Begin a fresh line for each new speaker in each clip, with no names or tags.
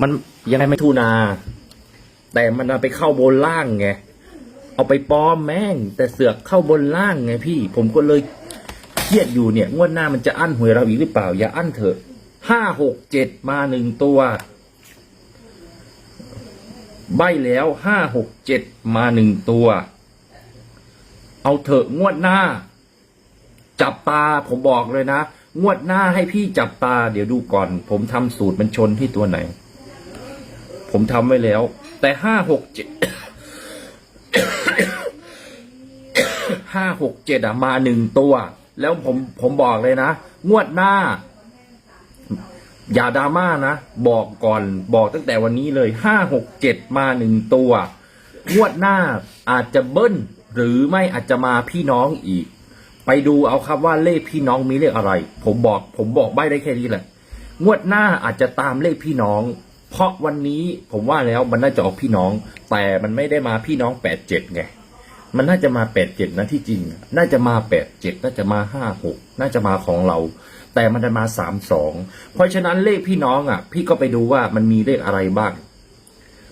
มันยังไงไม่ทูนา แต่มันไปเข้าบนล่างไงเอาไปปลอมแม่ง แต่เสือกเข้าบนล่างไงพี่ ผมก็เลยเครียดอยู่เนี่ย งวดหน้ามันจะอั้นหวยเราอีกหรือเปล่า อย่าอั้นเถอะห้าหกเจ็ดมาหนึ่งตัว ใบแล้วห้าหกเจ็ดมาหนึ่งตัว เอาเถอะงวดหน้า จับตาผมบอกเลยนะ งวดหน้าให้พี่จับตา เดี๋ยวดูก่อน ผมทำสูตรมันชนที่ตัวไหน ผมทำไว้แล้ว แต่ห้าหกเจ็ดห้าหกเจ็ดอะมาหนึ่งตัว แล้วผมผมบอกเลยนะ งวดหน้า อย่าดราม่านะ บอกก่อนบอกตั้งแต่วันนี้เลยห้าหกเจ็ดมาหนึ่งตัว งวดหน้าอาจจะเบิ้ล หรือไม่อาจจะมาพี่น้องอีก ไปดูเอาครับว่าเลขพี่น้องมีเลขอะไร ผมบอก ผมบอกใบได้แค่นี้แหละงวดหน้าอาจจะตามเลขพี่น้อง เพราะวันนี้ผมว่าแล้วมันน่าจะออกพี่น้อง แต่มันไม่ได้มาพี่น้องแปดเจ็ดไงมันน่าจะมาแปดเจ็ดนะที่จริง น่าจะมาแปดเจ็ดน่าจะมาห้าหกน่าจะมาของเรา แต่มันจะมาสามสองเพราะฉะนั้นเลขพี่น้องอะ พี่ก็ไปดูว่ามันมีเลขอะไรบ้าง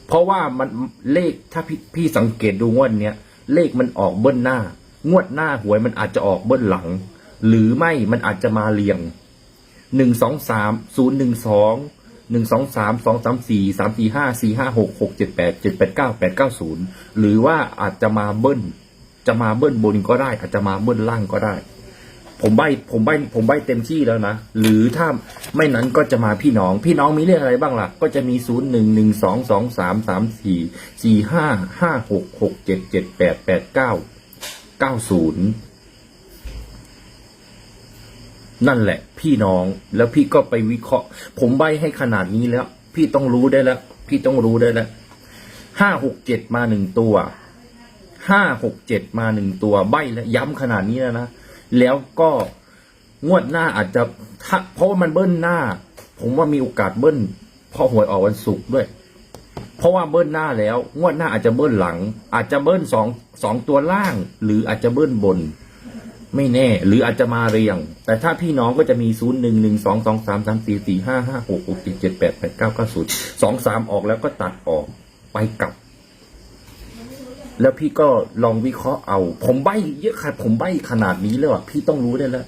เพราะว่ามันเลขถ้าพี่พี่สังเกตดูงวดเนี้ยเลขมันออกเบิ้ลหน้า งวดหน้าหวยมันอาจจะออกเบิ้ลหลัง หรือไม่มันอาจจะมาเรียงหนึ่งสองสามศูนย์หนึ่งสอง หนึ่งสองสามสองสามสี่สามสี่ห้าสี่ห้าหกหกเจ็ดแปดเจ็ดแปดเก้าแปดเก้าศูนย์หรือว่าอาจจะมาเบิ้ลจะมาเบิ้ลบนก็ได้ อาจจะมาเบิ้ลล่างก็ได้ ผมใบผมใบผมใบเต็มที่แล้วนะหรือถ้าไม่นั้นก็จะมาพี่น้อง พี่น้องมีเลขอะไรบ้างล่ะ ก็จะมีศูนย์หนึ่งหนึ่งสองสองสามสามสี่สี่ห้าห้าหกหกเจ็ดเจ็ดแปดแปดเก้าเก้าศูนย์ นั่นแหละ พี่น้องแล้วพี่ก็ไปวิเคราะห์ ผมใบให้ขนาดนี้แล้ว พี่ต้องรู้ได้แล้ว พี่ต้องรู้ได้แล้วห้าหกเจ็ดมาหนึ่งตัวห้าหกเจ็ดมาหนึ่งตัวใบแล้วย้ำขนาดนี้แล้วนะแล้วก็งวดหน้าอาจจะถ้าเพราะว่ามันเบิ้ลหน้า ผมว่ามีโอกาสเบิ้ลพอหวยออกวันศุกร์ด้วย เพราะว่าเบิ้ลหน้าแล้ว งวดหน้าอาจจะเบิ้ลหลัง อาจจะเบิ้ลสองสองตัวล่าง หรืออาจจะเบิ้ลบน ไม่แน่ หรืออาจจะมาเรียง แต่ถ้าพี่น้องก็จะมีศูนย์หนึ่งหนึ่งสองสองสามสามสี่สี่ห้าห้าหกหกเจ็ดเจ็ดแปดแปดเก้าเก้าศูนย์สองสามออกแล้วก็ตัดออกไปกลับ แล้วพี่ก็ลองวิเคราะห์เอา ผมใบเยอะขนาดผมใบขนาดนี้แล้วอะพี่ต้องรู้ได้แล้ว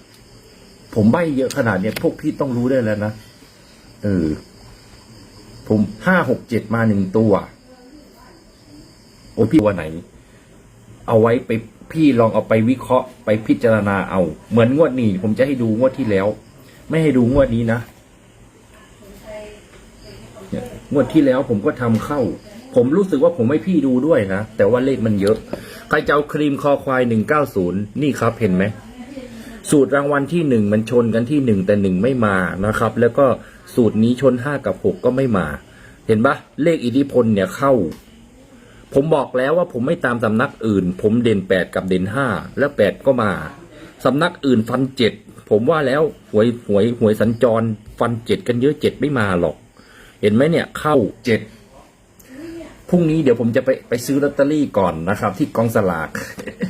ผมใบเยอะขนาดเนี้ยพวกพี่ต้องรู้ได้แล้วนะเออผมห้าหกเจ็ดมาหนึ่งตัว โอ้พี่วันไหน เอาไว้ไป พี่ลองเอาไปวิเคราะห์ไปพิจารณาเอา เหมือนงวดนี้ ผมจะให้ดูงวดที่แล้ว ไม่ให้ดูงวดนี้นะงวดที่แล้วผมก็ทำเข้า ผมรู้สึกว่าผมให้พี่ดูด้วยนะ แต่ว่าเลขมันเยอะ ใครจะเอาครีมคอควายหนึ่งเก้าศูนย์นี่ครับเห็นไหม สูตรรางวัลที่หนึ่งมันชนกันที่หนึ่งแต่หนึ่งไม่มานะครับ แล้วก็สูตรนี้ชนห้ากับหกก็ไม่มา เห็นปะเลขอิทธิพลเนี่ยเข้า ผมบอกแล้วว่าผมไม่ตามสำนักอื่น ผมเด่นแปดกับเด่นห้าแล้วแปดก็มาสำนักอื่นฟันเจ็ดผมว่าแล้วหวยหวยหวยสัญจรฟันเจ็ดกันเยอะเจ็ดไม่มาหรอก เห็นไหมเนี่ยเข้าเจ็ดพรุ่งนี้เดี๋ยวผมจะไปไปซื้อลอตเตอรี่ก่อนนะครับ ที่กองสลาก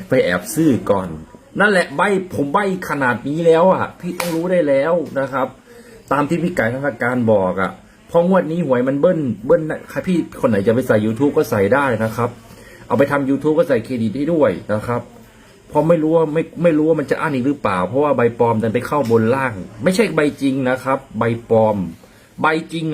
ไปแอบซื้อก่อน นั่นแหละใบผมใบขนาดนี้แล้วอะ พี่ต้องรู้ได้แล้วนะครับ ตามที่พี่ไก่ข้าราชการบอกอะ เพราะงวดนี้หวยมันเบิ้ลเบิ้ลนะครพี่คนไหนจะไปใส่ YouTube ก็ใส่ได้นะครับ เอาไปทำ YouTube ก็ใส่เครดิตได้ด้วยนะครับเพราะไม่รู้ว่าไม่ไม่รู้ว่ามันจะอั้นอีกหรือเปล่า เพราะว่าใบปลอมดันไปเข้าบนล่าง ไม่ใช่ใบจริงนะครับ ใบปลอม ใบจริง